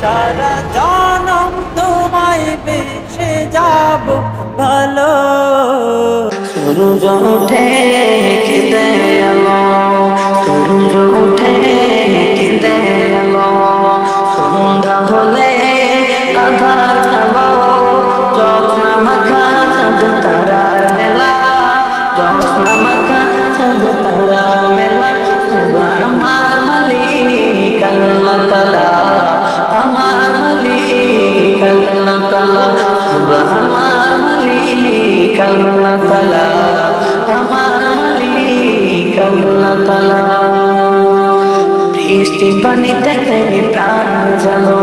সারা জনম তোমায় বেসে যাব ভালো। সূর্য উঠে কেঁদে এলো সূর্য উঠে কেঁদে এলো সন্ধ্যা হলে আধার হলো যত্ন মাখা চাঁদ তারার মেলা, যত্ন মাখা চাঁদ তারার মেলা আমার আল্লাহ তাআলা বৃষ্টি পানিতে প্রাণ জানো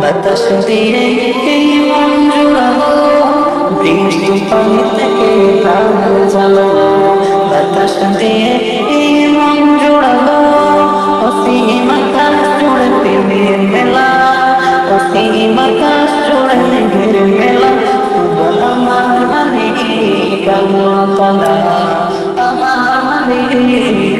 বাতাস দিয়ে এই মন জুড়ালো বৃষ্টি পানিতে প্রাণ জানো বাতাস দিয়ে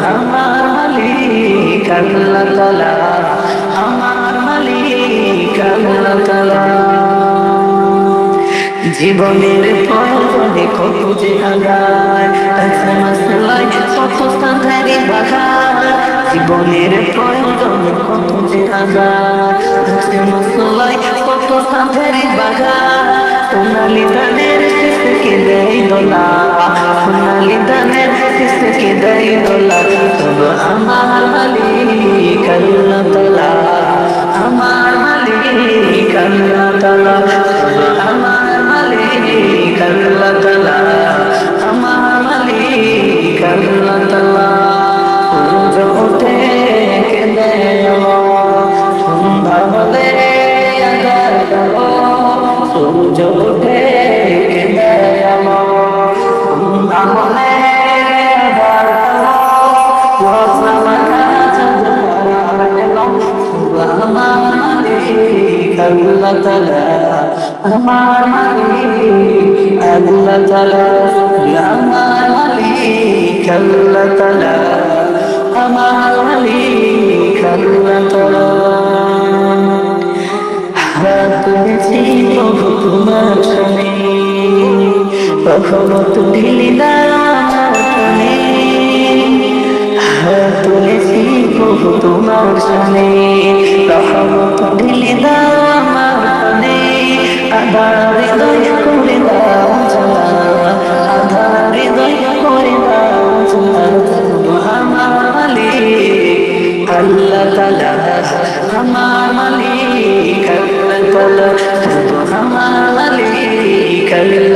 আমার মালিক, আল্লাহ তাআলা। আমার মালিক, আল্লাহ তাআলা। জীবনের প্রয়োজনে কত যে জীবনের প্রয়োজনে কত যে আগায় মাসলাই কত সাধারি বাগান সোনালি ধানের শেষকে দেয় দোলা? সোনালি শেষকে দেয় দোলা? তবে মালিক আল্লাহ তাআলা আমার মালিক আল্লাহ তাআলা আমার মালিক আল্লাহ তাআলা আমার মালিক আল্লাহ তাআলা হাত তুলেছি প্রভু তোমার সামনে কখনো তুলিলি না। হাত তুলেছি প্রভু তোমার সামনে রহম ঢেলে দাও আমার প্রাণে আধার হৃদয় করে দাও আধার হৃদয় করে দাও আমার মালিক আল্লাহ তালা আমার মালিক আল্লাহ তালা আমার মালিক আল্লাহ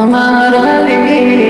তোমার